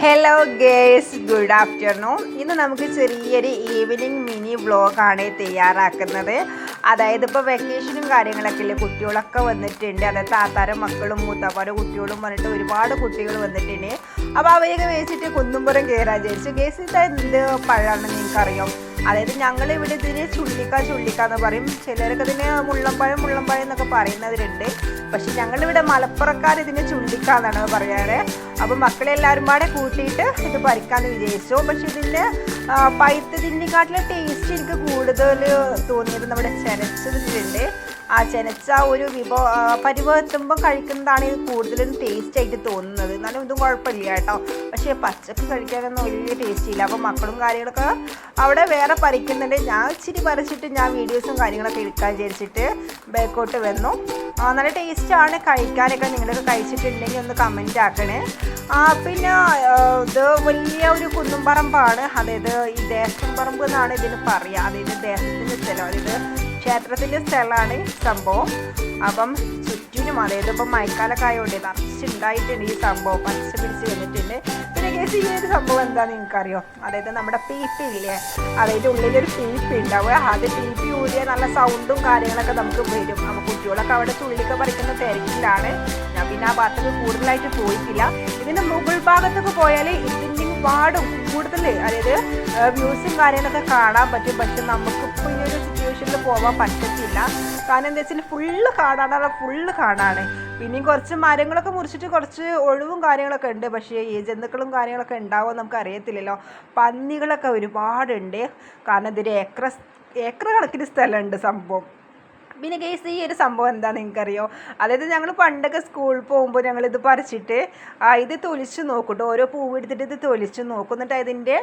Hello girls good afternoon ഇന്ന് നമുക്ക് ചെറിയൊരു ഈവനിങ് മിനി വ്ളോഗാണ് തയ്യാറാക്കുന്നത്. അതായത് ഇപ്പോൾ വെക്കേഷനും കാര്യങ്ങളൊക്കെ ഇല്ലേ? കുട്ടികളൊക്കെ വന്നിട്ടുണ്ട്. അതായത് താത്താരും മക്കളും മൂത്താപ്പാരും കുട്ടികളും വന്നിട്ട് ഒരുപാട് കുട്ടികൾ വന്നിട്ടുണ്ട്. അപ്പോൾ അവരെയൊക്കെ വെച്ചിട്ട് കുന്നുംപുറം കയറാൻ വിചാരിച്ചു. ഗേസ് ഇത് എന്ത് പഴമാണെന്ന് നിങ്ങൾക്കറിയാം അതായത് ഞങ്ങൾ ഇവിടെ ഇതിന് ചുള്ളിക്ക ചുള്ളിക്ക എന്ന് പറയും. ചിലരൊക്കെ ഇതിന് മുള്ളമ്പഴം മുള്ളമ്പഴം എന്നൊക്കെ പറയുന്നവരുണ്ട്. പക്ഷെ ഞങ്ങളിവിടെ മലപ്പുറക്കാർ ഇതിന് ചുള്ളിക്ക എന്നാണ് പറയാറ്. അപ്പോൾ മക്കളെല്ലാവരും പാടെ കൂട്ടിയിട്ട് ഇത് പറിക്കാമെന്ന് വിചാരിച്ചു. പക്ഷെ ഇതിന്റെ പഴുത്തതിനെക്കാട്ടിലെ ടേസ്റ്റ് എനിക്ക് കൂടുതൽ തോന്നിയത് നമ്മുടെ ചെനച്ചതിലുണ്ട് ആ ചെനച്ച ഒരു വിഭവ പരിവർത്തുമ്പോൾ കഴിക്കുന്നതാണ് ഇത് കൂടുതലും ടേസ്റ്റ് ആയിട്ട് തോന്നുന്നത്. എന്നാലും ഇതും കുഴപ്പമില്ല കേട്ടോ. പക്ഷേ പച്ചക്ക് കഴിക്കാനൊന്നും വലിയ ടേസ്റ്റ് ഇല്ല. അപ്പോൾ മക്കളും കാര്യങ്ങളൊക്കെ അവിടെ വേറെ പറിക്കുന്നുണ്ട്. ഞാൻ ഇച്ചിരി പറിച്ചിട്ട് ഞാൻ വീഡിയോസും കാര്യങ്ങളൊക്കെ എടുക്കാൻ വിചാരിച്ചിട്ട് ബാക്കോട്ട് വന്നു. നല്ല ടേസ്റ്റാണ് കഴിക്കാനൊക്കെ. നിങ്ങളൊക്കെ കഴിച്ചിട്ടുണ്ടെങ്കിൽ ഒന്ന് കമന്റ് ആക്കണേ. പിന്നെ ഇത് വലിയ ഒരു കുന്നുംപറമ്പാണ്. അതായത് ഈ ദേശം പറമ്പ് എന്നാണ് ഇതിന് പറയുക അതായത് ദേശത്തിന്റെ സ്ഥലം. അതായത് ക്ഷേത്രത്തിന്റെ സ്ഥലമാണ് സംഭവം. അപ്പം ചുറ്റിനും അതായത് ഇപ്പം മഴക്കാലക്കായോണ്ട് നിറച്ചുണ്ടായിട്ടുണ്ട് ഈ സംഭവം. പച്ച പിടിച്ച് വന്നിട്ടുണ്ട്. പിന്നെ കേസ് ഈ ഒരു സംഭവം എന്താണെന്ന് നിങ്ങൾക്കറിയോ? അതായത് നമ്മുടെ പീപ്പി ഇല്ലേ? അതായത് ഉള്ളിലൊരു പീപ്പി ഉണ്ടാവുക അത് പീപ്പി ഊരിയ നല്ല സൗണ്ടും കാര്യങ്ങളൊക്കെ നമുക്ക് വരും. അപ്പോൾ കുട്ടികളൊക്കെ അവിടെ ചുള്ളിക്ക് പറിക്കുന്ന തിരക്കിലാണ്. ഞാൻ പിന്നെ ആ ഭാഗത്തേക്ക് കൂടുതലായിട്ട് പോയിട്ടില്ല. ഇതിന്റെ മുകൾ ഭാഗത്തൊക്കെ പോയാൽ ഇതിന്റെ പാടും കൂടുതൽ അതായത് വ്യൂസും കാര്യങ്ങളൊക്കെ കാണാൻ പറ്റും. പക്ഷെ നമുക്കിപ്പോൾ ഈ ഒരു സിറ്റുവേഷനിൽ പോകാൻ പറ്റത്തില്ല. കാരണം എന്താ വെച്ചാൽ ഫുള്ള് കാടാണ്. അവിടെ ഫുള്ള് കാടാണ്. പിന്നെയും കുറച്ച് മരങ്ങളൊക്കെ മുറിച്ചിട്ട് കുറച്ച് ഒഴിവും കാര്യങ്ങളൊക്കെ ഉണ്ട്. പക്ഷേ ഈ ജന്തുക്കളും കാര്യങ്ങളൊക്കെ ഉണ്ടാവുമെന്ന് നമുക്ക് അറിയത്തില്ലല്ലോ. പന്നികളൊക്കെ ഒരുപാടുണ്ട്. കാരണം ഇതൊരു ഏക്കർ ഏക്കർ കണക്കിന് സ്ഥലമുണ്ട് സംഭവം. പിന്നെ ഗേസ് ഈ ഒരു സംഭവം എന്താണെന്ന് നിങ്ങൾക്കറിയോ? അതായത് ഞങ്ങൾ പണ്ടൊക്കെ സ്കൂളിൽ പോകുമ്പോൾ ഞങ്ങൾ ഇത് പറിച്ചിട്ട് ഇത് തൊലിച്ച് നോക്കൂട്ടോ. ഓരോ പൂവ് എടുത്തിട്ട് ഇത് തൊലിച്ച് നോക്കും. എന്നിട്ട് അതിന്റെ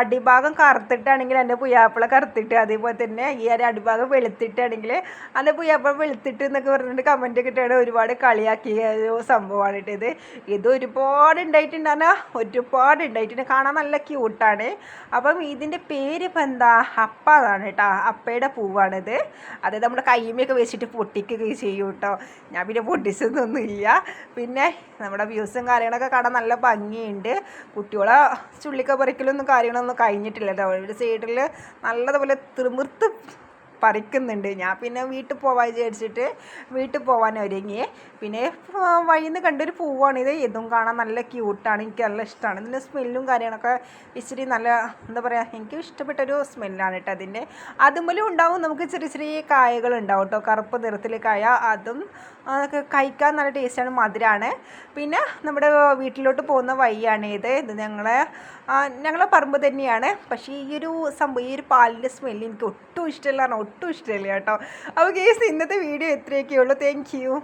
അടിഭാഗം കറുത്തിട്ടാണെങ്കിൽ എന്റെ പുയ്യാപ്പിള കറുത്തിട്ട് അതേപോലെ തന്നെ ഈ ഒരു അടിഭാഗം വെളുത്തിട്ടാണെങ്കിൽ എന്റെ പുയ്യാപ്പിള വെളുത്തിട്ട് എന്നൊക്കെ പറഞ്ഞിട്ട് കമന്റ് കിട്ടിയാണ് ഒരുപാട് കളിയാക്കിയ ഒരു സംഭവമാണ് ഇത്. ഇത് ഒരുപാട് ഉണ്ടായിട്ടുണ്ട് ഒരുപാട് ഉണ്ടായിട്ടുണ്ട് കാണാൻ നല്ല ക്യൂട്ടാണ് അപ്പം ഇതിന്റെ പേര് ഇപ്പം എന്താ? അപ്പ എന്നാണ് കേട്ടോ. അപ്പയുടെ പൂവാണിത്. അതായത് നമ്മുടെ കയ്യുമൊക്കെ വെച്ചിട്ട് പൊട്ടിക്കുകയും ചെയ്യും കേട്ടോ ഞാൻ പിന്നെ പൊട്ടിച്ചതൊന്നുമില്ല. പിന്നെ നമ്മുടെ വ്യൂസും കാര്യങ്ങളൊക്കെ കട നല്ല ഭംഗിയുണ്ട്. കുട്ടികളെ ചുള്ളിക്ക പറിക്കലൊന്നും കാര്യങ്ങളൊന്നും കഴിഞ്ഞിട്ടില്ല കേട്ടോ ഒരു സൈഡിൽ നല്ലതുപോലെ തിമിർത്ത് പറിക്കുന്നുണ്ട്. ഞാൻ പിന്നെ വീട്ടിൽ പോവാൻ വിചാരിച്ചിട്ട് വീട്ടിൽ പോവാൻ ഒരുങ്ങി. പിന്നെ വഴിയിൽ നിന്ന് കണ്ടൊരു പൂവാണിത് ഇതും കാണാൻ നല്ല ക്യൂട്ടാണ് എനിക്ക് നല്ല ഇഷ്ടമാണ് ഇതിന്റെ സ്മെല്ലും കാര്യങ്ങളൊക്കെ ഇച്ചിരി നല്ല എന്താ പറയുക എനിക്ക് ഇഷ്ടപ്പെട്ടൊരു സ്മെല്ലാണ് കേട്ടോ അതിന്റെ. അതുമൂലം ഉണ്ടാവും. നമുക്ക് ചെറിയ ചെറിയ കായകൾ ഉണ്ടാവും കേട്ടോ കറുപ്പ് നിറത്തിൽ കായ അതും അതൊക്കെ കഴിക്കാൻ നല്ല ടേസ്റ്റാണ് മധുരമാണ് പിന്നെ നമ്മുടെ വീട്ടിലോട്ട് പോകുന്ന വഴിയാണ് ഇത്. ഇത് ഞങ്ങളെ ഞങ്ങളെ പറമ്പ് തന്നെയാണ്. പക്ഷേ ഈ ഒരു സംഭവം ഈ ഒരു പാലിന്റെ സ്മെല്ല് എനിക്ക് ഒട്ടും ഇഷ്ടമല്ല. ഒട്ടും ഇഷ്ടമില്ല കേട്ടോ. അപ്പോൾ കേസ് ഇന്നത്തെ വീഡിയോ ഇത്രയൊക്കെ ഉള്ളൂ. Thank you